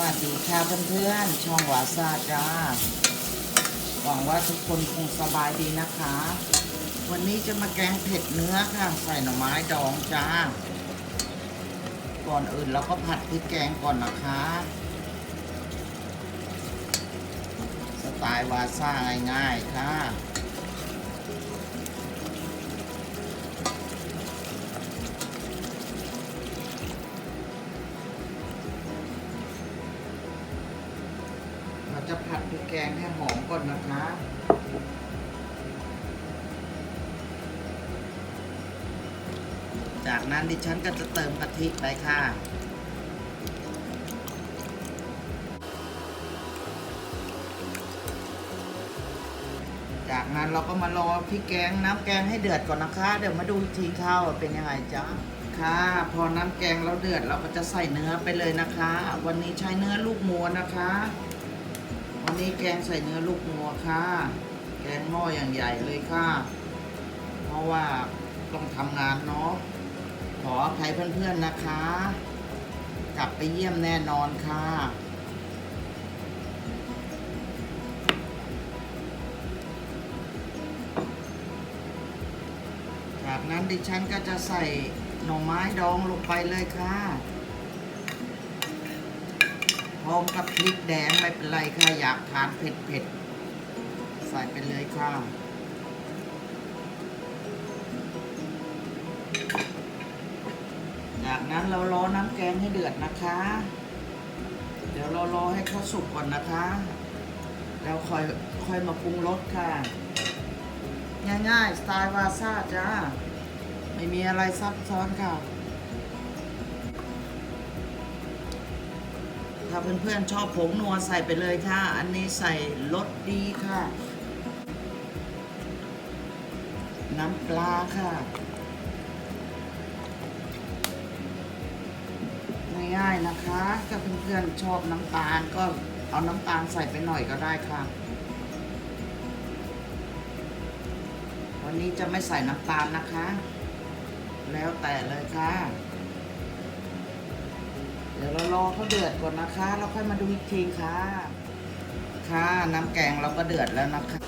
วัสดีค่ะเพื่อนๆช่องวาซาจ้าหวังว่าทุกคนคงสบายดีนะคะ วันนี้จะมาแกงเผ็ดเนื้อค่ะ ใส่หน่อไม้ดองจ้า ก่อนอื่นเราก็ผัดพริกแกงก่อนนะคะสไตล์วาซ่าง่ายๆค่ะ จะผัดพริกแกงให้หอมก่อนนะคะจากนั้นดิฉันก็จะเติมกะทิไปค่ะ จากนั้นเราก็มารอพริกแกงน้ำแกงให้เดือดก่อนนะคะ เดี๋ยวมาดูอีกทีข้าวเป็นยังไงจ๊ะค่ะ พอน้ำแกงเราเดือดเราก็จะใส่เนื้อไปเลยนะคะ วันนี้ใช้เนื้อลูกหมูนะคะ วันนี้แกงใส่เนื้อลูกงัวค่ะ แกงหม้ออย่างใหญ่เลยค่ะ เพราะว่าต้องทำงานเนาะ ขออภัยเพื่อนๆนะคะ กลับไปเยี่ยมแน่นอนค่ะจากนั้นดิฉันก็จะใส่หน่อไม้ดองลงไปเลยค่ะ ร้อมกับพริกแดงไม่เป็นไรค่ะอยากทานเผ็ดเผ็ดๆใส่ไปเลยค่ะจากนั้นเรารอน้ำแกงให้เดือดนะคะ เดี๋ยวเรารอให้เขาสุกก่อนนะคะ แล้วค่อยค่อยมาปรุงรสค่ะ ง่ายๆ สไตล์วาซาจ้า ไม่มีอะไรซับซ้อนค่ะ ถ้าเพื่อนๆชอบผงนัวใส่ไปเลยค่ะ อันนี้ใส่รสดีค่ะ น้ำปลาค่ะง่ายๆนะคะ ถ้าเพื่อนๆชอบน้ำตาลก็เอาน้ำตาลใส่ไปหน่อยก็ได้ค่ะ วันนี้จะไม่ใส่น้ำตาลนะคะ แล้วแต่เลยค่ะ ดี๋ยวเรารอเขาเดือดก่อนนะคะแล้วค่อยมาดูอีกทีค่ะ ค่ะน้ำแกงเราก็เดือดแล้วนะคะ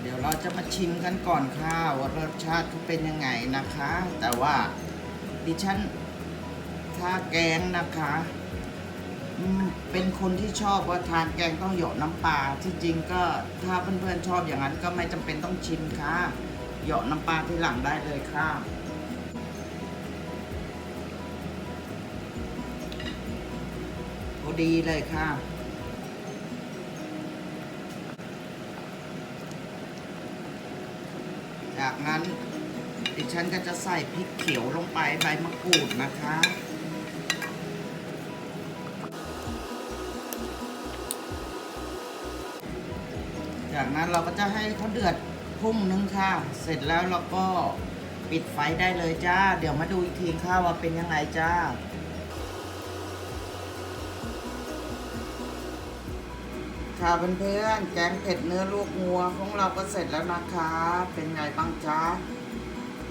เดี๋ยวเราจะมาชิมกันก่อนค่ะว่ารสชาติเขาเป็นยังไงนะคะ แต่ว่าดิฉันถ้าแกงนะคะเป็นคนที่ชอบว่าทานแกงต้องหยาะน้ำปลาที่จริงก็ถ้าเพื่อนๆชอบอย่างนั้นก็ไม่จำเป็นต้องชิมค่ะ เหยาะน้ำปลาที่หลังได้เลยค่ะ พอดีเลยค่ะ จากนั้นดิฉันก็จะใส่พริกเขียวลงไปใบมะกรูดนะคะจากนั้นเราก็จะให้เขาเดือด พุ่งนึงค่ะ เสร็จแล้วเราก็ปิดไฟได้เลยจ้า เดี๋ยวมาดูอีกทีค่ะว่าเป็นยังไงจ้า ค่ะเพื่อนๆแกงเผ็ดเนื้อลูกงัวของเราก็เสร็จแล้วนะคะ เป็นไงบ้างจ้า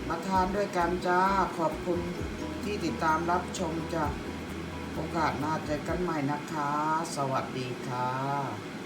มาทานด้วยกันจ้า ขอบคุณที่ติดตามรับชมจ้าโอกาสหน้าเจอกันใหม่นะคะ สวัสดีค่ะ